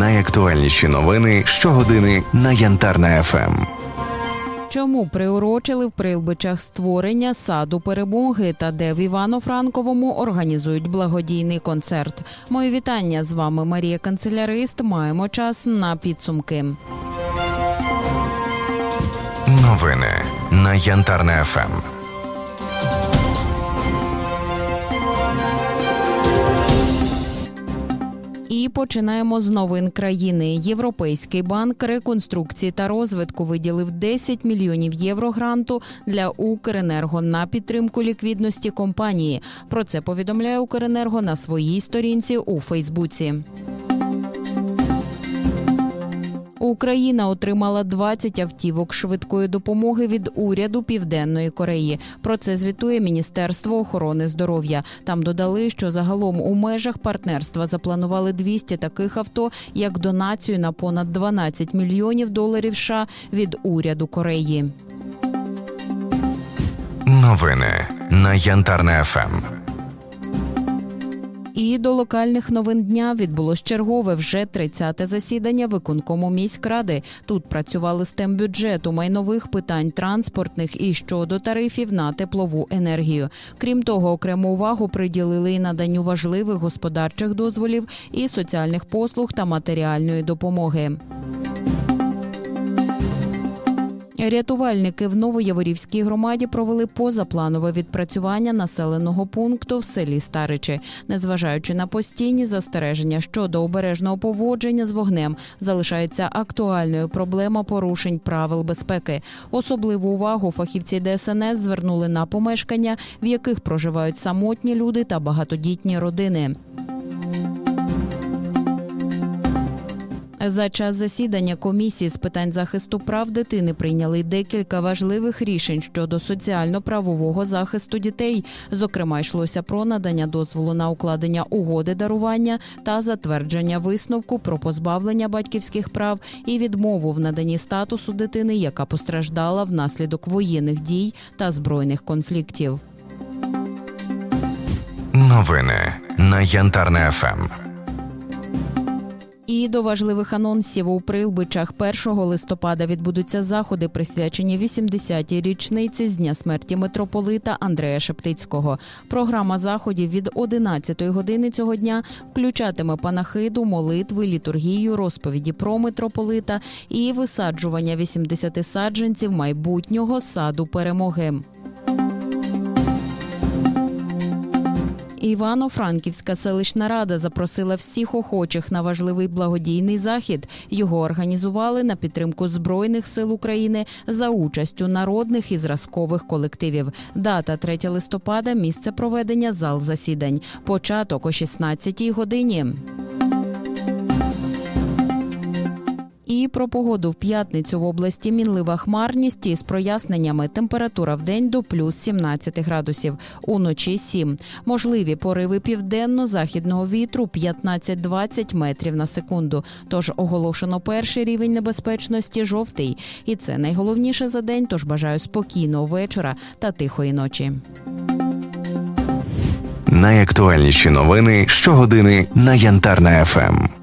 Найактуальніші новини щогодини на Янтарна ФМ. Чому приурочили в Прилбичах створення саду перемоги та де в Івано-Франковому організують благодійний концерт? Моє вітання з вами Марія Канцелярист. Маємо час на підсумки. Новини на Янтарна ФМ. І починаємо з новин країни. Європейський банк реконструкції та розвитку виділив 10 мільйонів євро гранту для Укренерго на підтримку ліквідності компанії. Про це повідомляє Укренерго на своїй сторінці у Фейсбуці. Україна отримала 20 автівок швидкої допомоги від уряду Південної Кореї. Про це звітує Міністерство охорони здоров'я. Там додали, що загалом у межах партнерства запланували 200 таких авто як донацію на понад 12 мільйонів доларів США від уряду Кореї. Новини на Янтарна ФМ. І до локальних новин дня відбулось чергове вже 30-те засідання виконкому міськради. Тут працювали з тем бюджету, майнових питань транспортних і щодо тарифів на теплову енергію. Крім того, окрему увагу приділили і наданню важливих господарчих дозволів і соціальних послуг та матеріальної допомоги. Рятувальники в Новояворівській громаді провели позапланове відпрацювання населеного пункту в селі Старичі. Незважаючи на постійні застереження щодо обережного поводження з вогнем, залишається актуальною проблема порушень правил безпеки. Особливу увагу фахівці ДСНС звернули на помешкання, в яких проживають самотні люди та багатодітні родини. За час засідання комісії з питань захисту прав дитини прийняли декілька важливих рішень щодо соціально-правового захисту дітей. Зокрема, йшлося про надання дозволу на укладення угоди дарування та затвердження висновку про позбавлення батьківських прав і відмову в наданні статусу дитини, яка постраждала внаслідок воєнних дій та збройних конфліктів. Новини на Янтарна ФМ. І до важливих анонсів у Прилбичах 1 листопада відбудуться заходи, присвячені 80-й річниці з дня смерті митрополита Андрея Шептицького. Програма заходів від 11-ї години цього дня включатиме панахиду, молитви, літургію, розповіді про митрополита і висаджування 80 саджанців майбутнього саду перемоги. Івано-Франківська селищна рада запросила всіх охочих на важливий благодійний захід. Його організували на підтримку збройних сил України за участю народних і зразкових колективів. Дата 3 листопада. Місце проведення зал засідань. Початок о 16 годині. Про погоду в п'ятницю в області мінлива хмарність із проясненнями. Температура в день до плюс 17 градусів. Уночі 7. Можливі пориви південно-західного вітру 15-20 метрів на секунду. Тож оголошено перший рівень небезпечності жовтий. І це найголовніше за день. Тож бажаю спокійного вечора та тихої ночі. Найактуальніші новини щогодини на Янтарна ФМ.